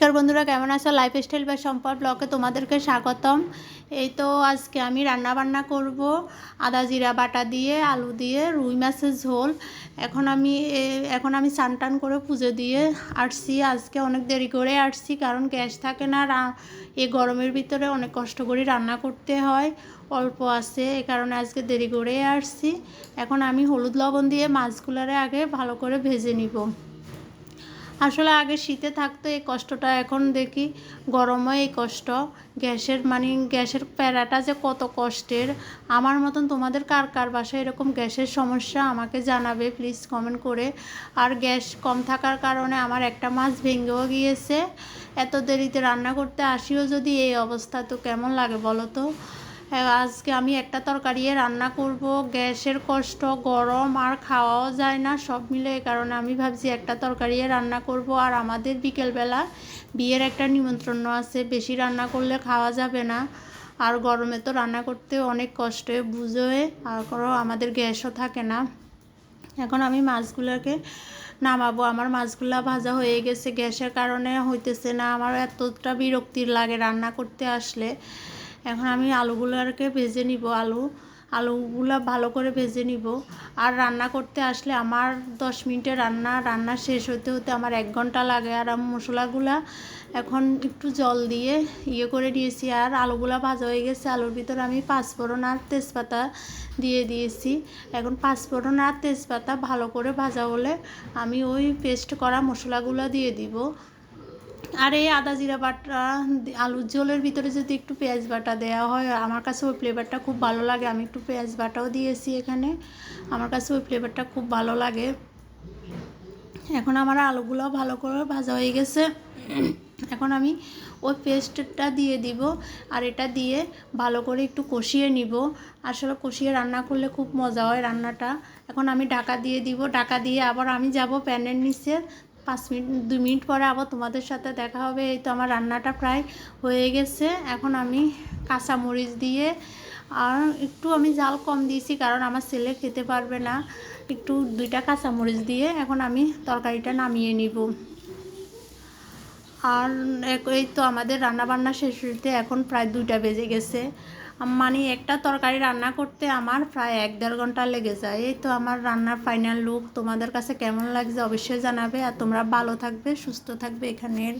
নমস্কার বন্ধুরা, কেমন আছো? লাইফ স্টাইল বা সম্পদ ব্লকে তোমাদেরকে স্বাগতম। এই তো আজকে আমি রান্না বান্না করব, আদা জিরা বাটা দিয়ে, আলু দিয়ে, রুই মাছের ঝোল। এখন আমি, এ- এখন আমি স্নান টান করে পুজো দিয়ে আসছি। আজকে অনেক দেরি করে আসছি কারণ গ্যাস থাকে না। এই গরমের ভিতরে অনেক কষ্ট করে রান্না করতে হয়, অল্প আছে এই কারণে আজকে দেরি করে আসছি। এখন আমি হলুদ লবণ দিয়ে মাছগুলোরে আগে ভালো করে ভেজে নিব। আসলে আগে শীতে থাকতো এই কষ্টটা, এখন দেখি গরমে এই কষ্ট। গ্যাসের মানে গ্যাসের প্যারাটা যে কত কষ্টের। আমার মতন তোমাদের কার কার বাসায় এরকম গ্যাসের সমস্যা আমাকে জানাবে প্লিজ কমেন্ট করে। আর গ্যাস কম থাকার কারণে আমার একটা মাছ ভেঙেও গিয়েছে। এত দেরিতে রান্না করতে আসিও যদি এই অবস্থা, তো কেমন লাগে বলো তো? আজকে আমি একটা তরকারি রান্না করব। গ্যাসের কষ্ট, গরম, আর খাওয়াও যায় না, সব মিলে কারণে আমি ভাবছি একটা তরকারি রান্না করব। আর আমাদের বিকেলবেলা বিয়ের একটা নিমন্ত্রণ আছে, বেশি রান্না করলে খাওয়া যাবে না। আর গরমে তো রান্না করতে অনেক কষ্ট বুঝোয় আর করো, আমাদের গ্যাসও থাকে না। এখন আমি মাছগুলোকে নামাবো। আমার মাছগুলা ভাজা হয়ে গেছে গ্যাসের কারণে, হইতেছে না। আমার এতটা বিরক্তির লাগে রান্না করতে আসলে। এখন আমি আলুগুলোকে ভেজে নিব, আলু, আলুগুলা ভালো করে ভেজে নিব। আর রান্না করতে আসলে আমার দশ মিনিটে রান্না রান্না শেষ হতে হতে আমার এক ঘণ্টা লাগে। আর আমি মশলাগুলা এখন একটু জল দিয়ে ইয়ে করে দিয়েছি। আর আলুগুলা ভাজা হয়ে গেছে, আলুর ভিতরে আমি পাঁচফোড়ন আর তেজপাতা দিয়ে দিয়েছি। এখন পাঁচফোড়ন আর তেজপাতা ভালো করে ভাজা হলে আমি ওই পেস্ট করা মশলাগুলো দিয়ে দিব। আর এই আদা জিরা বাটা আলুর ঝোলের ভিতরে যদি একটু পেঁয়াজ বাটা দেওয়া হয়, আমার কাছে ওই ফ্লেভারটা খুব ভালো লাগে। আমি একটু পেঁয়াজ বাটাও দিয়েছি এখানে। আমার কাছে ওই ফ্লেভারটা খুব ভালো লাগে। এখন আমার আলুগুলো ভালো করে ভাজা হয়ে গেছে। এখন আমি ওই পেস্টটা দিয়ে দিব আর এটা দিয়ে ভালো করে একটু কষিয়ে নিব। আসলে কষিয়ে রান্না করলে খুব মজা হয় রান্নাটা। এখন আমি ঢাকা দিয়ে দিব। ঢাকা দিয়ে আবার আমি যাব প্যানের নিচে পাঁচ মিনিট, দুই মিনিট পরে আবার তোমাদের সাথে দেখা হবে। এই তো আমার রান্নাটা প্রায় হয়ে গেছে। এখন আমি কাঁচামরিচ দিয়ে আর একটু আমি জাল কম দিয়েছি কারণ আমার ছেলে খেতে পারবে না। একটু দুইটা কাঁচামরিচ দিয়ে এখন আমি তরকারিটা নামিয়ে নিব। আর এই তো আমাদের রান্না বান্না শেষ হতে এখন প্রায় দুইটা বেজে গেছে। মানে একটা তরকারি রান্না করতে আমার প্রায় এক দেড় ঘণ্টা লেগে যায়। এই তো আমার রান্নার ফাইনাল লুক তোমাদের কাছে কেমন লাগছে অবশ্যই জানাবে। আর তোমরা ভালো থাকবে, সুস্থ থাকবে এখানের